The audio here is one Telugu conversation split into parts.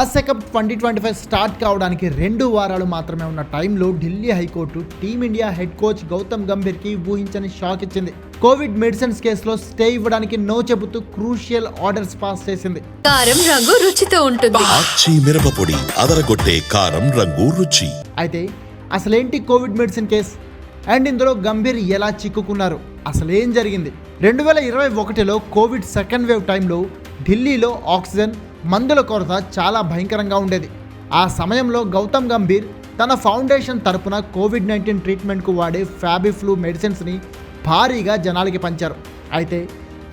Asia cup twenty twenty five start కావడానికి రెండు వారాలు మాత్రమే ఉన్న టైంలో Delhi high court team India head coach Gautam గంభీర్కి ఊహించని షాక్ ఇచ్చింది. కోవిడ్ మెడిసిన్స్ కేసులో స్టే ఇవ్వడానికి నో చెబుతూ క్రూషియల్ ఆర్డర్స్ పాస్ చేసింది. కారం రంగు రుచితో ఉంటుంది. మిరపపొడి అదరగొట్టే కారం రంగు రుచి. అయితే అసలేంటి కోవిడ్ మెడిసిన్ కేస్? అండ్ ఇందులో గంభీర్ ఎలా చిక్కుకున్నారు? అసలు ఏం జరిగింది? రెండు వేల ఇరవై ఒకటిలో కోవిడ్ సెకండ్ వేవ్ టైంలో ఢిల్లీలో ఆక్సిజన్ మందుల కొరత చాలా భయంకరంగా ఉండేది. ఆ సమయంలో గౌతమ్ గంభీర్ తన ఫౌండేషన్ తరపున కోవిడ్ నైన్టీన్ ట్రీట్మెంట్కు వాడే ఫ్యాబిఫ్లూ మెడిసిన్స్ని భారీగా జనాలకి పంచారు. అయితే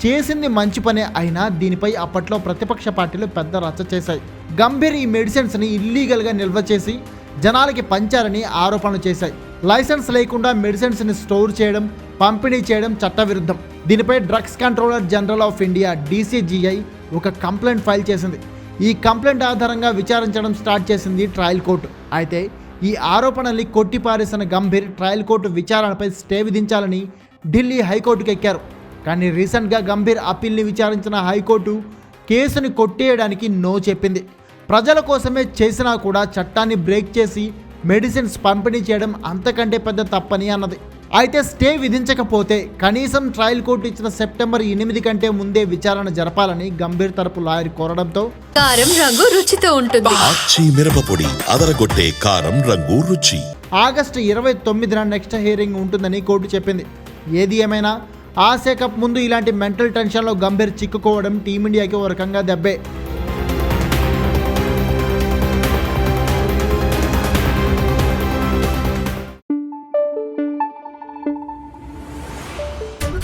చేసింది మంచి పనే అయినా దీనిపై అప్పట్లో ప్రతిపక్ష పార్టీలు పెద్ద రచ్చ చేశాయి. గంభీర్ ఈ మెడిసిన్స్ని ఇల్లీగల్గా నిల్వ చేసి జనాలకి పంచారని ఆరోపణలు చేశాయి. లైసెన్స్ లేకుండా మెడిసిన్స్ని స్టోర్ చేయడం పంపిణీ చేయడం చట్టవిరుద్ధం. దీనిపై drugs controller general of India DCGI ఒక కంప్లైంట్ ఫైల్ చేసింది. ఈ కంప్లైంట్ ఆధారంగా విచారించడం స్టార్ట్ చేసింది ట్రయల్ కోర్టు. అయితే ఈ ఆరోపణల్ని కొట్టిపారేసిన గంభీర్ ట్రయల్ కోర్టు విచారణపై స్టే విధించాలని ఢిల్లీ హైకోర్టుకు ఎక్కారు. కానీ రీసెంట్గా గంభీర్ అప్పీల్ని విచారించిన హైకోర్టు కేసుని కొట్టేయడానికి నో చెప్పింది. ప్రజల కోసమే చేసినా కూడా చట్టాన్ని బ్రేక్ చేసి మెడిసిన్స్ పంపిణీ చేయడం అంతకంటే పెద్ద తప్పని అన్నది. అయితే స్టే విధించకపోతే కనీసం ట్రయల్ కోర్టు ఇచ్చిన సెప్టెంబర్ ఎనిమిది కంటే ముందే విచారణ జరపాలని గంభీర్ తరపు లాయర్ కోరడంతో కారం రంగు రుచితో ఉంటుంది. ఆచి మిరపపొడి అదరగొట్టే కారం రంగు రుచి. ఆగస్టు ఇరవై తొమ్మిదిన నెక్స్ట్ హియరింగ్ ఉంటుందని కోర్టు చెప్పింది. ఏది ఏమైనా ఆసియా కప్ ముందు ఇలాంటి మెంటల్ టెన్షన్లో గంభీర్ చిక్కుకోవడం టీమిండియాకి ఒక రకంగా దెబ్బే.